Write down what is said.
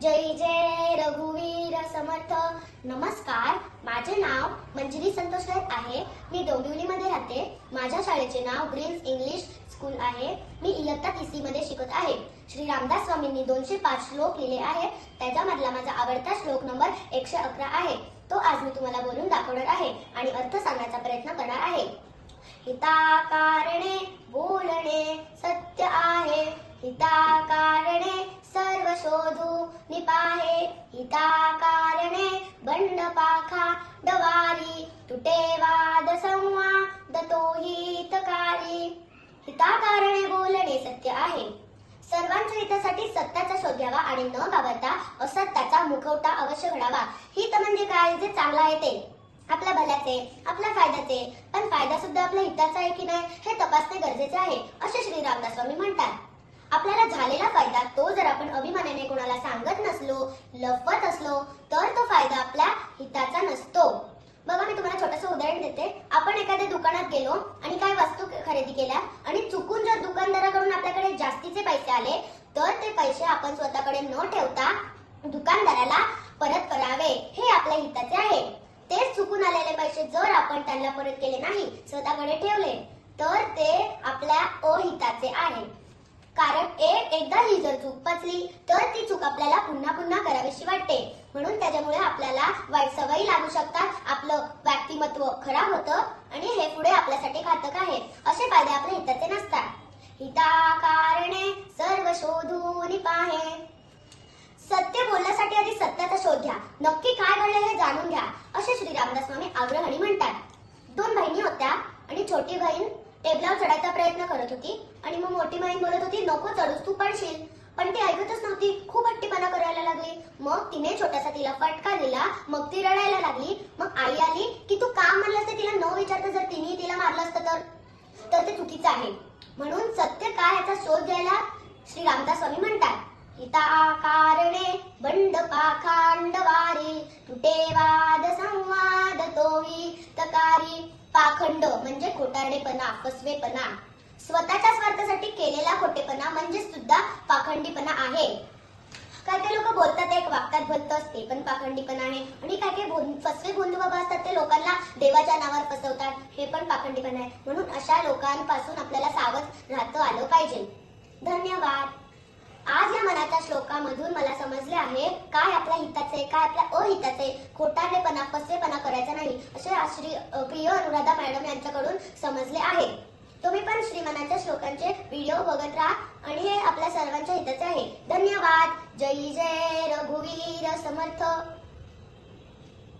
जय जय रघुवीर समर्थ. नमस्कार माझे नाव मंजिरी संतोष आहे. मी डोंबिवलीमध्ये राहते. माझ्या शाळेचे नाव ग्रीन्स इंग्लिश स्कूल आहे. मी इयत्ता तिसरी मध्ये शिकत आहे. श्री रामदास स्वामींनी दोनशे पाच श्लोक लिहिले आहे त्याच्यामधला माझा आवडता श्लोक नंबर एकशे अकरा आहे. तो आज मी तुम्हाला बोलून दाखवणार आहे आणि अर्थ सांगण्याचा प्रयत्न करणार आहे. हिता कारणे बोलणे सत्य आहे. हिता शोधू. निपाहे हिताकारणे बंड पाखा डवारी तुटे वाद संवाद तो हितकारी. हिताकारणे बोलणे सत्य आहे. सर्वांच्या हितासाठी सत्याचा शोध घ्यावा आणि न घाबरता असत्याचा मुखवटा अवश्य घडावा. हित म्हणजे काय? जे चांगला आहे ते. आपल्या भल्याचे आपल्या फायद्याचे. पण फायदा सुद्धा आपल्या हिताचा आहे की नाही हे तपासणे गरजेचे आहे असे श्री रामदास स्वामी म्हणतात. आपल्याला झालेला आपण अभिमानाने कोणाला सांगत नसलो लपवत असलो तर तो फायदा आपल्या हिताचा नसतो. बघा मी तुम्हाला छोटस उदाहरण देते. आपण एखाद्या दुकानात गेलो आणि काय वस्तू खरेदी केल्या आणि चुकून जर दुकानदाराकडून आपल्याकडे जास्तीचे पैसे आले तर ते पैसे आपण स्वतःकडे न ठेवता दुकानदाराला परत करावे. हे आपल्या हिताचे आहे. तेच चुकून आलेले पैसे जर आपण त्यांना परत केले नाही स्वतःकडे ठेवले तर ते आपल्या अहिताचे कारण एक एकदा ही जर चूक पचली तर ती चूक आपल्याला पुन्हा पुन्हा करावीशी वाटते. म्हणून त्याच्यामुळे आपल्याला वाईट सवयी लागू शकतात. आपलं व्यक्तिमत्व खराब होतं आणि हे पुढे आपल्यासाठी घातक आहे. असे फायदे आपल्या हिताचे नसतात. हिता कारणे सर्व शोधून पाहे. सत्य बोलण्यासाठी आधी सत्याचा शोध घ्या. नक्की काय घडले हे जाणून घ्या. असे श्री रामदास स्वामी आग्रहणी म्हणतात. दोन बहिणी होत्या आणि छोटी बहीण टेबलावर चढायचा प्रयत्न करत होती. आणि मग मोठी बहीण बोलत होती नको चढूस तू पडशील. पण ती ऐकतच नव्हती. खूप हट्टीपणा करायला लागली. मग तिने छोटासा तिला फटका दिला. मग ती रडायला लागली. मग आई आली की तू काम म्हणलं असतं तिला न विचारता जर तिने तिला मारलं असतं तर? तर ते चुकीचं आहे. म्हणून सत्य काय याचा शोध घ्यायला श्री रामदास स्वामी म्हणतात? हिताकारणे बंड पाखांड वारी तुटे पाखंड म्हणजे खोटारडेपणा फसवेपणा. स्वतःच्या स्वार्थासाठी केलेला खोटेपणा म्हणजे सुद्धा पाखंडीपणा आहे. काय काही लोक बोलतात एक वागतात भक्त असते पण पाखंडीपणा आहे. आणि काय काही फसवे बंधू बाबा असतात ते लोकांना देवाच्या नावावर फसवतात हे पण पाखंडीपणा आहे. म्हणून अशा लोकांपासून आपल्याला सावध राहतं आलं पाहिजे. धन्यवाद. आज या मनाच्या श्लोकामधून मला समजले आहे काय आपल्या हिताचे काय आपल्या अहिताचे फसवेपणा करायचा नाही असे श्री प्रिय अनुराधा मॅडम यांच्याकडून समजले आहे. तुम्ही पण श्रीमनाच्या श्लोकांचे व्हिडिओ बघत राहा आणि हे आपल्या सर्वांच्या हिताचे आहे. धन्यवाद. जय जय रघुवीर समर्थ.